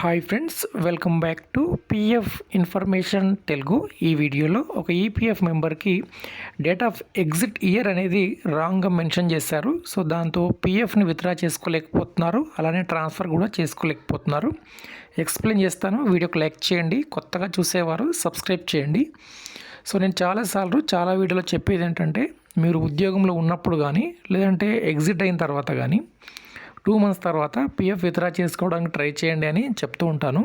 Hi friends welcome back to PF information Telugu ఈ వీడియోలో ఒక ఈపీఎఫ్ మెంబర్కి డేట్ ఆఫ్ ఎగ్జిట్ ఇయర్ అనేది రాంగ్గా మెన్షన్ చేశారు. సో దాంతో పిఎఫ్ని విత్డ్రా చేసుకోలేకపోతున్నారు. అలానే ట్రాన్స్ఫర్ కూడా చేసుకోలేకపోతున్నారు. ఎక్స్ప్లెయిన్ చేస్తాను. వీడియోకి లైక్ చేయండి. కొత్తగా చూసేవారు సబ్స్క్రైబ్ చేయండి. సో నేను చాలాసార్లు చాలా వీడియోలో చెప్పేది ఏంటంటే మీరు ఉద్యోగంలో ఉన్నప్పుడు కానీ లేదంటే ఎగ్జిట్ అయిన తర్వాత కానీ టూ మంత్స్ తర్వాత పిఎఫ్ విత్డ్రా చేసుకోవడానికి ట్రై చేయండి అని చెప్తూ ఉంటాను.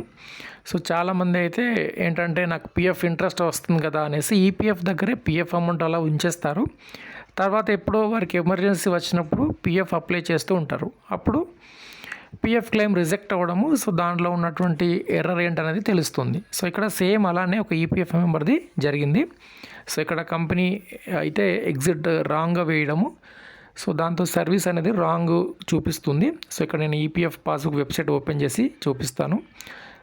సో చాలామంది అయితే ఏంటంటే నాకు పిఎఫ్ ఇంట్రెస్ట్ వస్తుంది కదా అనేసి ఈపీఎఫ్ దగ్గరే పిఎఫ్ అమౌంట్ అలా ఉంచేస్తారు. తర్వాత ఎప్పుడో వారికి ఎమర్జెన్సీ వచ్చినప్పుడు పిఎఫ్ అప్లై చేస్తూ ఉంటారు. అప్పుడు పిఎఫ్ క్లెయిమ్ రిజెక్ట్ అవ్వడము సో దాంట్లో ఉన్నటువంటి ఎర్రర్ ఏంటనేది తెలుస్తుంది. సో ఇక్కడ సేమ్ అలానే ఒక ఈపీఎఫ్ మెంబర్ది జరిగింది. సో ఇక్కడ కంపెనీ అయితే ఎగ్జిట్ రాంగ్గా వేయడము సో దాంతో సర్వీస్ అనేది రాంగ్ చూపిస్తుంది. సో ఇక్కడ నేను ఈపీఎఫ్ పాస్బుక్ వెబ్సైట్ ఓపెన్ చేసి చూపిస్తాను.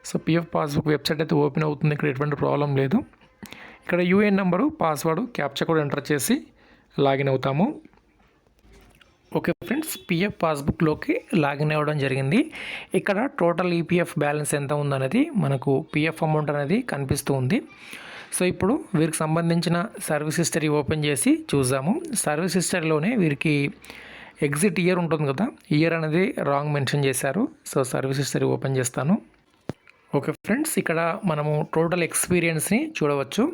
సో పిఎఫ్ పాస్బుక్ వెబ్సైట్ అయితే ఓపెన్ అవుతుంది. ఇక్కడ ఎటువంటి ప్రాబ్లం లేదు. ఇక్కడ యూఏఎన్ నెంబరు పాస్వర్డ్ క్యాప్చర్ కూడా ఎంటర్ చేసి లాగిన్ అవుతాము. ఓకే ఫ్రెండ్స్ పిఎఫ్ పాస్బుక్లోకి లాగిన్ అవ్వడం జరిగింది. ఇక్కడ టోటల్ ఈపీఎఫ్ బ్యాలెన్స్ ఎంత ఉందనేది మనకు పిఎఫ్ అమౌంట్ అనేది కనిపిస్తూ ఉంది. సో ఇప్పుడు వీరికి సంబంధించిన సర్వీస్ హిస్టరీ ఓపెన్ చేసి చూసాము సర్వీస్ హిస్టరీలోనే వీరికి ఎగ్జిట్ ఇయర్ ఉంటుంది కదా. ఇయర్ అనేది రాంగ్ మెన్షన్ చేశారు. సో సర్వీస్ హిస్టరీ ఓపెన్ చేస్తాను. ఓకే ఫ్రెండ్స్ ఇక్కడ మనము టోటల్ ఎక్స్పీరియన్స్ని చూడవచ్చు.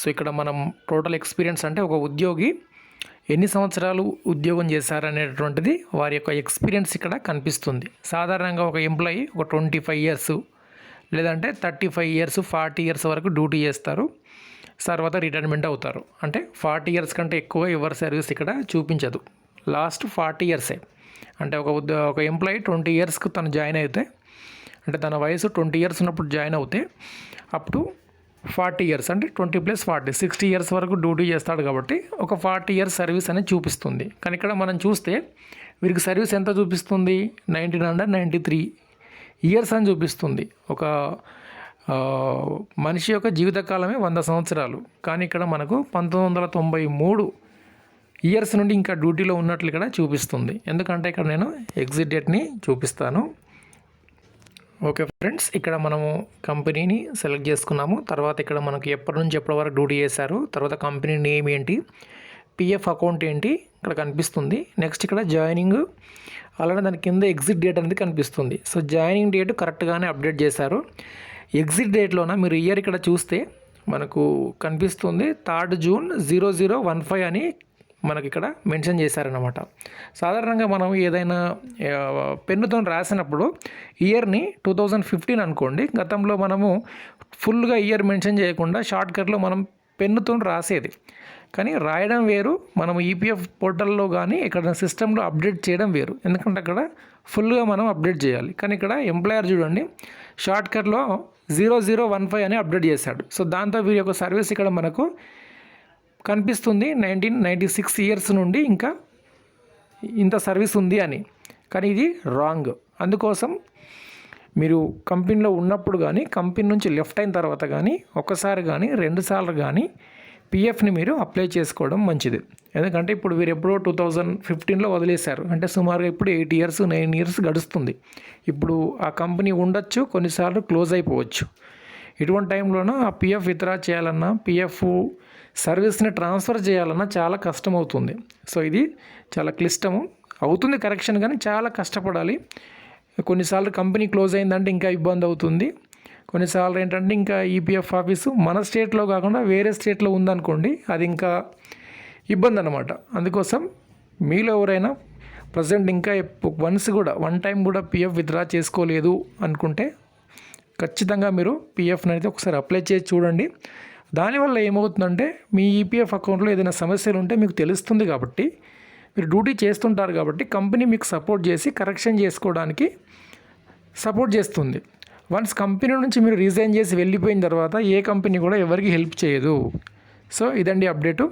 సో ఇక్కడ మనం టోటల్ ఎక్స్పీరియన్స్ అంటే ఒక ఉద్యోగి ఎన్ని సంవత్సరాలు ఉద్యోగం చేశారనేటువంటిది వారి యొక్క ఎక్స్పీరియన్స్ ఇక్కడ కనిపిస్తుంది. సాధారణంగా ఒక ఎంప్లాయీ ఒక ట్వంటీ ఫైవ్ ఇయర్స్ లేదంటే thirty five years forty years వరకు డ్యూటీ చేస్తారు. తర్వాత రిటైర్మెంట్ అవుతారు. అంటే ఫార్టీ ఇయర్స్ కంటే ఎక్కువ ఎవరి సర్వీస్ ఇక్కడ చూపించదు. లాస్ట్ ఫార్టీ ఇయర్సే. అంటే ఒక ఉద్యో ఒక ఎంప్లాయీ ట్వంటీ ఇయర్స్కి తను జాయిన్ అయితే అంటే తన వయసు ట్వంటీ ఇయర్స్ ఉన్నప్పుడు జాయిన్ అవుతే అప్పుడు ఫార్టీ ఇయర్స్ అంటే twenty plus forty sixty years వరకు డ్యూటీ చేస్తాడు కాబట్టి ఒక ఫార్టీ ఇయర్స్ సర్వీస్ అనేది చూపిస్తుంది. కానీ ఇక్కడ మనం చూస్తే వీరికి సర్వీస్ ఎంత చూపిస్తుంది? Nineteen hundred ninety three. Years అని చూపిస్తుంది. ఒక మనిషి యొక్క జీవితకాలమే వంద సంవత్సరాలు. కానీ ఇక్కడ మనకు పంతొమ్మిది వందల తొంభై మూడు ఇయర్స్ నుండి ఇంకా డ్యూటీలో ఉన్నట్లు ఇక్కడ చూపిస్తుంది. ఎందుకంటే ఇక్కడ నేను ఎగ్జిట్ డేట్ని చూపిస్తాను. ఓకే ఫ్రెండ్స్ ఇక్కడ మనము కంపెనీని సెలెక్ట్ చేసుకున్నాము. తర్వాత ఇక్కడ మనకు ఎప్పటి నుంచి ఎప్పటి వరకు డ్యూటీ చేశారు తర్వాత కంపెనీ నేమ్ ఏంటి పిఎఫ్ అకౌంట్ ఏంటి ఇక్కడ కనిపిస్తుంది. నెక్స్ట్ ఇక్కడ జాయినింగ్ అలానే దాని కింద ఎగ్జిట్ డేట్ అనేది కనిపిస్తుంది. సో జాయినింగ్ డేట్ కరెక్ట్గానే అప్డేట్ చేశారు. ఎగ్జిట్ డేట్లోన మీరు ఇయర్ ఇక్కడ చూస్తే మనకు కనిపిస్తుంది third June zero zero one five అని మనకి ఇక్కడ మెన్షన్ చేశారనమాట సాధారణంగా మనం ఏదైనా పెన్నుతో రాసినప్పుడు ఇయర్ని టూ థౌజండ్ ఫిఫ్టీన్ అనుకోండి. గతంలో మనము ఫుల్గా ఇయర్ మెన్షన్ చేయకుండా షార్ట్ కట్లో మనం పెన్నుతో రాసేది. కానీ రాయడం వేరు మనం ఈపీఎఫ్ పోర్టల్లో కానీ ఇక్కడ సిస్టంలో అప్డేట్ చేయడం వేరు. ఎందుకంటే అక్కడ ఫుల్గా మనం అప్డేట్ చేయాలి. కానీ ఇక్కడ ఎంప్లాయర్ చూడండి షార్ట్కట్లో జీరో జీరో వన్ ఫైవ్ అని అప్డేట్ చేశాడు. సో దాంతో వీరి యొక్క సర్వీస్ ఇక్కడ మనకు కనిపిస్తుంది నైన్టీన్ నైంటీ సిక్స్ ఇయర్స్ నుండి ఇంకా ఇంత సర్వీస్ ఉంది అని. కానీ ఇది రాంగ్. అందుకోసం మీరు కంపెనీలో ఉన్నప్పుడు కానీ కంపెనీ నుంచి లెఫ్ట్ అయిన తర్వాత కానీ ఒకసారి కానీ రెండుసార్లు కానీ పిఎఫ్ని మీరు అప్లై చేసుకోవడం మంచిది. ఎందుకంటే ఇప్పుడు వీరు ఎప్పుడో టూ థౌజండ్ ఫిఫ్టీన్లో వదిలేశారు. అంటే సుమారుగా ఇప్పుడు ఎయిట్ ఇయర్స్ నైన్ ఇయర్స్ గడుస్తుంది. ఇప్పుడు ఆ కంపెనీ ఉండొచ్చు కొన్నిసార్లు క్లోజ్ అయిపోవచ్చు. ఇటువంటి టైంలోనూ ఆ పిఎఫ్ విత్డ్రా చేయాలన్నా పిఎఫ్ సర్వీస్ని ట్రాన్స్ఫర్ చేయాలన్నా చాలా కష్టం అవుతుంది సో ఇది చాలా క్లిష్టము. అవుతుంది కరెక్షన్ కానీ చాలా కష్టపడాలి. కొన్నిసార్లు కంపెనీ క్లోజ్ అయిందంటే ఇంకా ఇబ్బంది అవుతుంది. కొన్నిసార్లు ఏంటంటే ఇంకా ఈపీఎఫ్ ఆఫీసు మన స్టేట్లో కాకుండా వేరే స్టేట్లో ఉందనుకోండి అది ఇంకా ఇబ్బంది అనమాట అందుకోసం మీలో ఎవరైనా ప్రజెంట్ ఇంకా వన్స్ కూడా వన్ టైం కూడా పిఎఫ్ విత్డ్రా చేసుకోలేదు అనుకుంటే ఖచ్చితంగా మీరు పిఎఫ్ అనేది ఒకసారి అప్లై చేసి చూడండి. దానివల్ల ఏమవుతుందంటే మీ ఈపీఎఫ్ అకౌంట్లో ఏదైనా సమస్యలు ఉంటే మీకు తెలుస్తుంది కాబట్టి మీరు డ్యూటీ చేస్తుంటారు కాబట్టి కంపెనీ మీకు సపోర్ట్ చేసి కరెక్షన్ చేసుకోవడానికి సపోర్ట్ చేస్తుంది. వన్స్ కంపెనీ నుంచి మీరు రిజైన్ చేసి వెళ్ళిపోయిన తర్వాత ఏ కంపెనీ కూడా ఎవరికి హెల్ప్ చేయదు. సో ఇదండి అప్డేటు.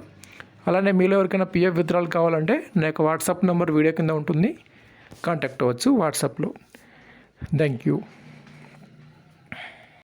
అలానే మీలో ఎవరికైనా పిఎఫ్ విత్డ్రాల్ కావాలంటే నా యొక్క వాట్సాప్ నెంబర్ వీడియో కింద ఉంటుంది. కాంటాక్ట్ అవ్వచ్చు వాట్సాప్లో. Thank you.